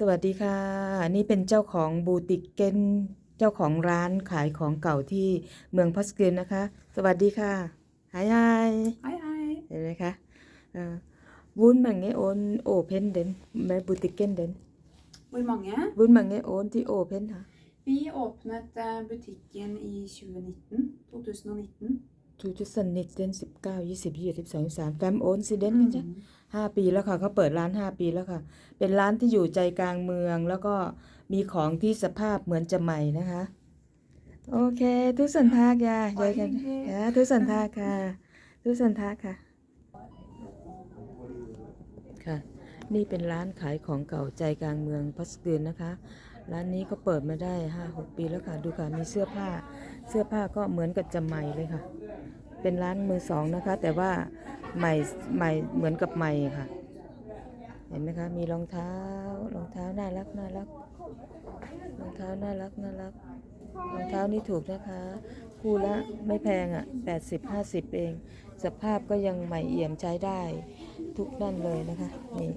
สวัสดีค่ะ นี่เป็นเจ้าของบูติกเกนเจ้าของร้านขายของเก่าที่เมืองพัสเกนนะคะ สวัสดีค่ะหายาย Hei, hei. เห็นไหมคะวุ้นมังเงโอนโอเพนเดนแม่บูติกเกนเดน Hvor mange? วุ้นมังเงโอนที่โอเพนค่ะ Vi åpnet eh, butikken i 2019. 2019. ทูจุสันนิดเดนสิบเก้ายี่สิบยี่สิบสองสามแฟมโอนซิเดนกันจ้ะห้าปีแล้วค่ะเขาเปิดร้านห้าปีแล้วค่ะ เป็นร้านที่อยู่ใจกลางเมือง แล้วก็มีของที่สภาพเหมือนจะใหม่นะคะ โอเค ทุกสันทากยายายกันยาทุกสันทากค่ะ ทุกสันทากค่ะ ค่ะ นี่เป็นร้านขายของเก่าใจกลางเมืองพัสกืนนะคะ ร้านนี้ก็เปิดมาได้ห้าหกปีแล้วค่ะ ดูค่ะ มีเสื้อผ้า เสื้อผ้าก็เหมือนกับจะใหม่เลยค่ะ เป็นร้านมือสองนะคะ แต่ว่าใหม่ใหม่เหมือนกับใหม่ค่ะ เห็นไหมคะ มีรองเท้ารองเท้าน่ารักน่ารัก รองเท้าน่ารักน่ารัก รองเท้านี่ถูกนะคะ คู่ละไม่แพงอะแปดสิบห้าสิบเอง สภาพก็ยังใหม่เอี่ยมใช้ได้ ทุกนั่นเลยนะคะ นี่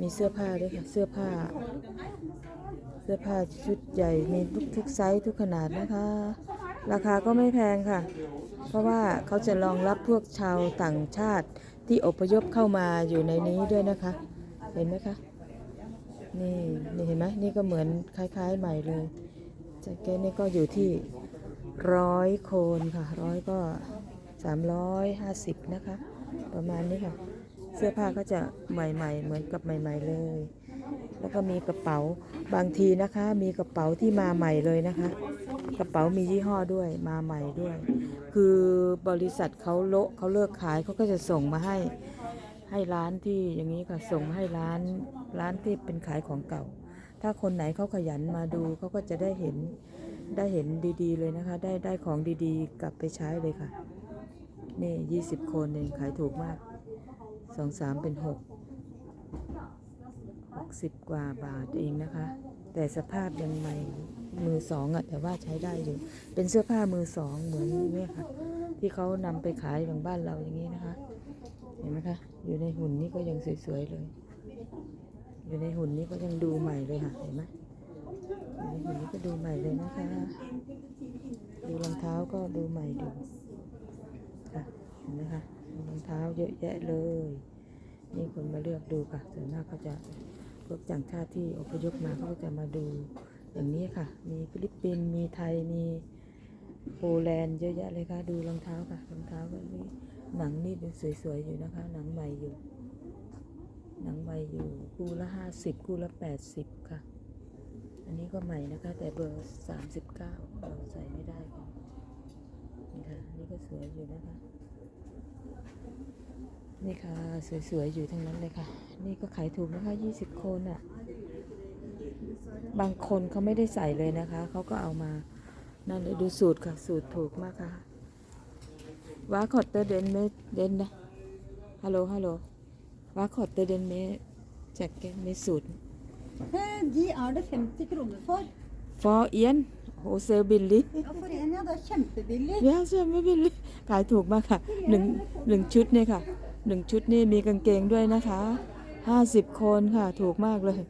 มีเสื้อผ้าด้วยค่ะ เสื้อผ้า เสื้อผ้าชุดใหญ่ มีทุกทุกไซส์ทุกขนาดนะคะ ราคาก็ไม่แพงค่ะ เพราะว่าเขาจะรองรับพวกชาวต่างชาติที่อพยพเข้ามาอยู่ในนี้ด้วยนะคะ เห็นไหมคะ นี่นี่เห็นไหมนี่ก็เหมือนคล้าย ๆ ใหม่เลยแจ็คเก็ตนี่ก็อยู่ที่ร้อยโคนค่ะร้อยก็สามร้อยห้าสิบนะคะ ประมาณนี้ค่ะ เสื้อผ้าก็จะใหม่ ๆ เหมือนกับใหม่ ๆเลย แล้วก็มีกระเป๋าบางทีนะคะ มีกระเป๋าที่มาใหม่เลยนะคะ กระเป๋ามียี่ห้อด้วยมาใหม่ด้วย คือบริษัทเขาโละเขาเลิกขายเขาก็จะส่งมาให้ให้ร้านที่อย่างนี้ค่ะส่งให้ร้านร้านที่เป็นขายของเก่า ถ้าคนไหนเขาขยันมาดูเขาก็จะได้เห็นได้เห็นดีๆเลยนะคะ ได้ได้ของดีๆ กลับไปใช้เลยค่ะ นี่ยี่สิบคนเองขายถูกมาก สองสามเป็นหกหกสิบกว่าบาทเองนะคะ แต่สภาพยังใหม่มือสองอะแต่ว่าใช้ได้อยู่ เป็นเสื้อผ้ามือสองเหมือนนี่ค่ะ ที่เขานำไปขายอย่างบ้านเราอย่างนี้นะคะ เห็นไหมคะ อยู่ในหุ่นนี้ก็ยังสวยๆเลย อยู่ในหุ่นนี้ก็ยังดูใหม่เลยค่ะ เห็นไหมอยู่ในหุ่นนี้ก็ดูใหม่เลยนะคะ ดูรองเท้าก็ดูใหม่ดูค่ะเห็นไหมคะ รองเท้าเยอะแยะเลย นี่คนมาเลือกดูค่ะส่วนมากเขาจะพวกต่างชาติที่อพยพมาเขาก็จะมาดูอย่างนี้ค่ะ มีฟิลิปปินส์มีไทยมีโปแลนด์เยอะแยะเลยค่ะ ดูรองเท้าค่ะรองเท้าก็นี่หนังนี่ดูสวยๆอยู่นะคะ หนังใหม่อยู่ หนังใหม่อยู่คู่ละห้าสิบคู่ละแปดสิบค่ะ อันนี้ก็ใหม่นะคะ แต่เบอร์สามสิบเก้าเราใส่ไม่ได้ค่ะนี่ค่ะนี่ก็สวยอยู่นะคะ นี่ค่ะ สวยๆ อยู่ทั้งนั้นเลยค่ะ นี่ก็ขายถูกนะคะ20คนอะ บางคนเขาไม่ได้ใส่เลยนะคะ เขาก็เอามา นั่นเลยดูสูตรค่ะ สูตรถูกมากค่ะวาคอตเตอร์เดนเมเดนนะ ฮัลโหล ฮัลโหลวาคอตเตอร์เดนเมแจ็คเก็ตเมสูตร Eh, De er det 50 kroner for. for เอียนโฮเซลบิลลี่ Ja, for en, ja. Det er kjempebillig. ยาใช่ไม่บิลลี่ขายถูกมากค่ะหนึ่งหนึ่งชุดเนี่ยค่ะ หนึ่งชุดนี่มีกางเกงด้วยนะคะห้าสิบคนค่ะถูกมากเลย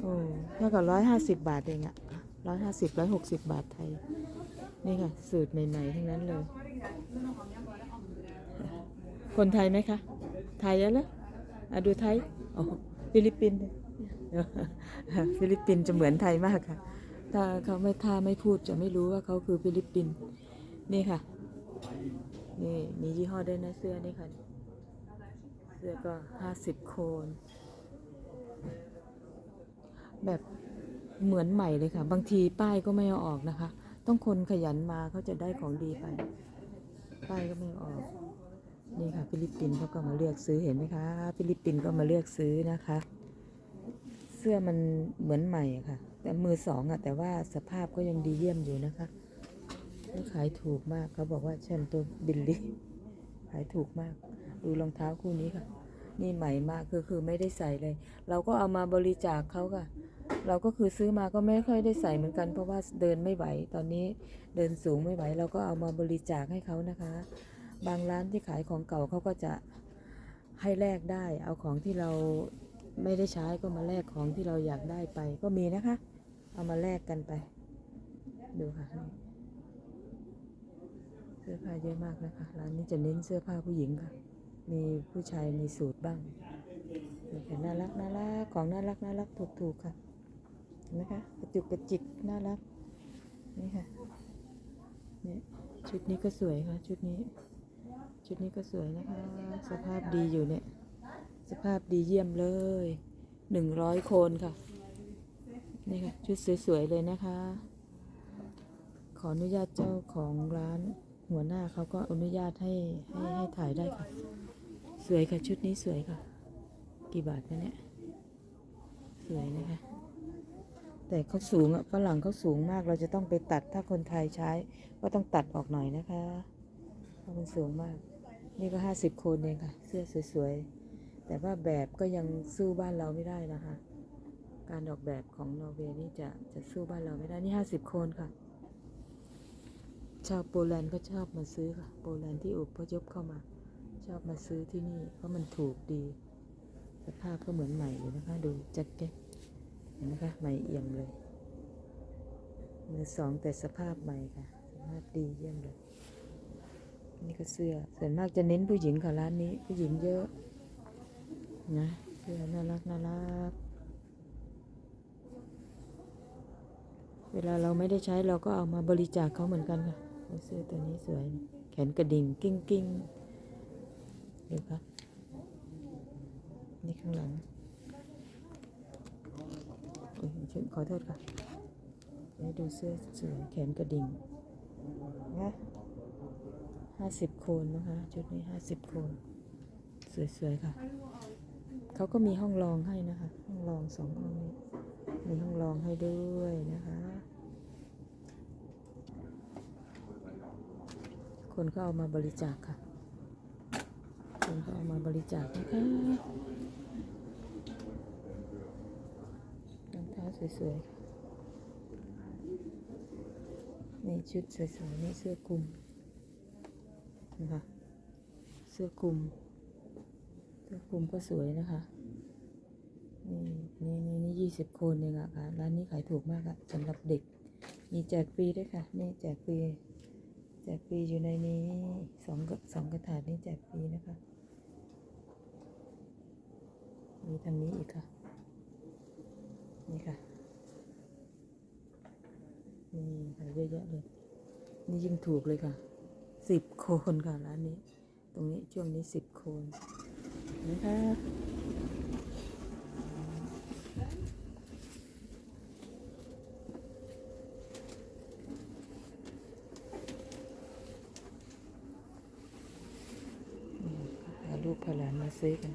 โอ้เท่ากับร้อยห้าสิบบาทเองอะร้อยห้าสิบร้อยหกสิบบาทไทย นี่ค่ะ สูตรใหม่ๆทั้งนั้นเลย คนไทยไหมคะ ไทยแล้วอะดูไทยโอ๋อฟิลิปปินส์ฟิลิปปินส์จะเหมือนไทยมากค่ะ ถ้าเขาไม่ถ้าไม่พูดจะไม่รู้ว่าเขาคือฟิลิปปินส์นี่ค่ะ นี่มียี่ห้อด้วยนะเสื้อนี่ค่ะ เสื้อก็ห้าสิบโคน แบบเหมือนใหม่เลยค่ะ บางทีป้ายก็ไม่เอาออกนะคะ ต้องคนขยันมาเขาจะได้ของดีไป ป้ายก็ไม่ออก นี่ค่ะฟิลิปปินส์เขาก็มาเลือกซื้อเห็นไหมคะฟิลิปปินส์ก็มาเลือกซื้อนะคะ เสื้อมันเหมือนใหม่ค่ะ แต่มือสองอะแต่ว่าสภาพก็ยังดีเยี่ยมอยู่นะคะขายถูกมากเขาบอกว่าแชมตัวบิลลี่ขายถูกมาก ดูรองเท้าคู่นี้ค่ะ นี่ใหม่มากคือคือไม่ได้ใส่เลย เราก็เอามาบริจาคเขาค่ะ เราก็คือซื้อมาก็ไม่ค่อยได้ใส่เหมือนกัน เพราะว่าเดินไม่ไหวตอนนี้เดินสูงไม่ไหว เราก็เอามาบริจาคให้เขานะคะ บางร้านที่ขายของเก่าเขาก็จะให้แลกได้ เอาของที่เราไม่ได้ใช้ก็มาแลกของที่เราอยากได้ไปก็มีนะคะ เอามาแลกกันไป ดูค่ะเสื้อผ้าเยอะมากนะคะ ร้านนี้จะเน้นเสื้อผ้าผู้หญิงค่ะ มีผู้ชายมีสูตรบ้างนี่ค่ะน่ารักน่ารักของน่ารักน่ารักถูกถูกค่ะเห็นไหมคะกระจุกกระจิกน่ารักนี่ค่ะนี่ชุดนี้ก็สวยค่ะชุดนี้ ชุดนี้ก็สวยนะคะ สภาพดีอยู่เนี่ย สภาพดีเยี่ยมเลยหนึ่งร้อยโคนค่ะนี่ค่ะชุดสวยๆเลยนะคะ ขออนุญาตเจ้าของร้านหัวหน้าเขาก็อนุญาตให้ให้ให้ถ่ายได้ค่ะ สวยค่ะชุดนี้สวยค่ะ กี่บาทนะเนี่ย สวยนะคะ แต่เขาสูงอะฝรั่งเขาสูงมากเราจะต้องไปตัดถ้าคนไทยใช้ ก็ต้องตัดออกหน่อยนะคะเพราะมันสูงมาก นี่ก็ห้าสิบโคนเองค่ะ เสื้อสวยๆ แต่ว่าแบบก็ยังสู้บ้านเราไม่ได้นะคะ การออกแบบของนอร์เวย์นี่จะจะสู้บ้านเราไม่ได้นี่ห้าสิบโคนค่ะชาวโปแลนด์ก็ชอบมาซื้อค่ะ โปแลนด์ที่อพยพเข้ามา อบมาซื้อที่นี่ เพราะมันถูกดี สภาพก็เหมือนใหม่เลยนะคะ ดูแจ็คเก็ตเห็นไหมคะใหม่เอี่ยมเลยมือสองแต่สภาพใหม่ค่ะ สภาพดีเยี่ยมเลย นี่ก็เสื้อส่วนมากจะเน้นผู้หญิงค่ะร้านนี้ผู้หญิงเยอะนะเสื้อน่ารักน่ารักเวลาเราไม่ได้ใช้เราก็เอามาบริจาคเขาเหมือนกันค่ะเสื้อตัวนี้สวย แขนกระดิ่งกิ้งกิ้ง ดูครับนี่ข้างหลังอุ๊ยฉันขอโทษค่ะให้ดูเสื้อสวยแขนกระดิ่งนะห้าสิบโคนนะคะชุดนี้ห้าสิบโคนสวยๆค่ะ เขาก็มีห้องรองให้นะคะ ห้องรองสองห้องนี้มีห้องรองให้ด้วยนะคะคนก็เอามาบริจาคค่ะ คนก็เอามาบริจาคนะคะรองเท้าสวยๆนี่ชุดสวยๆนี่เสื้อคลุมนะคะเสื้อคลุม เสื้อคลุมก็สวยนะคะนี่นี่นี่นี่ยี่สิบคนเองอะค่ะร้านนี้ขายถูกมากอะสำหรับเด็ก มีแจกฟรีด้วยค่ะ นี่แจกฟรีแจกฟรีอยู่ในนี้สองกระสองกระถาดนี่แจกฟรีนะคะ มีทางนี้อีกค่ะ นี่ค่ะ นี่ค่ะเยอะแยะเลย นี่ยิ่งถูกเลยค่ะ สิบโคนค่ะร้านนี้ ตรงนี้ช่วงนี้สิบโคนนะคะพาลูกพาลานมาซื้อกัน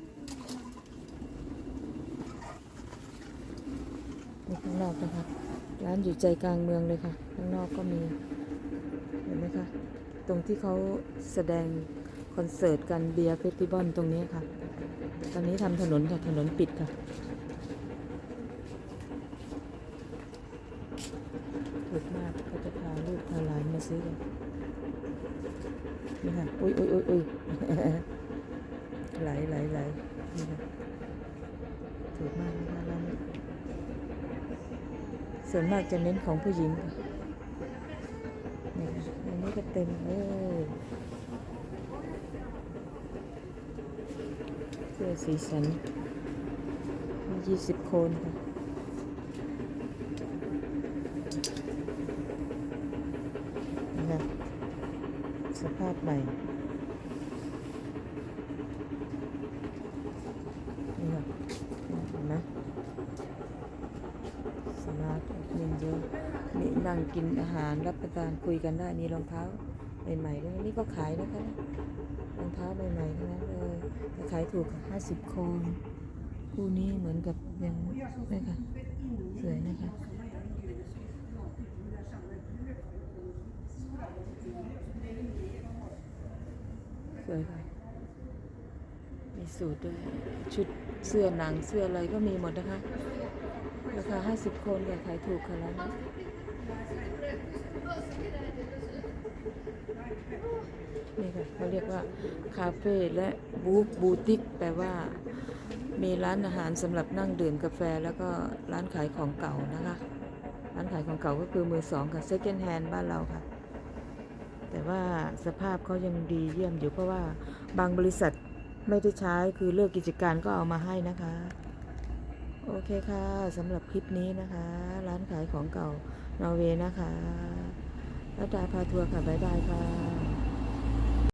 นี่ ข้างนอกนะคะ ร้านอยู่ใจกลางเมืองเลยค่ะ ข้างนอกก็มี เห็นไหมคะ ตรงที่เขาแสดงคอนเสิร์ตกันเบียร์เฟสติวัลตรงนี้ค่ะ ตอนนี้ทำถนนค่ะ ถนนปิดค่ะ ถูกมากเขาจะพาลูกพาหลานมาซื้อกันนี่ค่ะ อุ้ยอุ้ยอุ้ยอุ้ยไหลไหลไหลนี่ค่ะถูกมากนะคะ ส่วนมากจะเน้นของผู้หญิงนี่อันนี้ก็เต็มเลยเสื้อสีสันมียี่สิบโคนค่ะนี่ค่ะสภาพใหม่ นี่ค่ะเห็นไหมสมา เยอะนี่นั่งกินอาหารรับประทานคุยกันได้นี่รองเท้าใหม่ๆด้วยนี่ก็ขายนะคะรองเท้าใหม่ๆทั้งนั้นเลยแต่ขายถูกห้าสิบโคนคู่นี้เหมือนกับยังนี่ค่ะสวยนะคะสวยค่ะมีสูตรด้วยชุดเสื้อหนังเสื้ออะไรก็มีหมดนะคะ ราคา50คนค่ะขายถูกค่ะร้านนี้นี่ค่ะเขาเรียกว่า คาเฟ่และบูธบูติกแปลว่า มีร้านอาหารสำหรับนั่งดื่มกาแฟ แล้วก็ร้านขายของเก่านะคะ ร้านขายของเก่าก็คือมือสองค่ะ second hand บ้านเราค่ะ แต่ว่าสภาพเขายังดีเยี่ยมอยู่เพราะว่าบางบริษัทไม่ได้ใช้คือเลิกกิจการก็เอามาให้นะคะ โอเคค่ะสำหรับคลิปนี้นะคะ ร้านขายของเก่านอร์เวย์นะคะรัตดาพาทัวร์ค่ะ บ๊ายบายค่ะ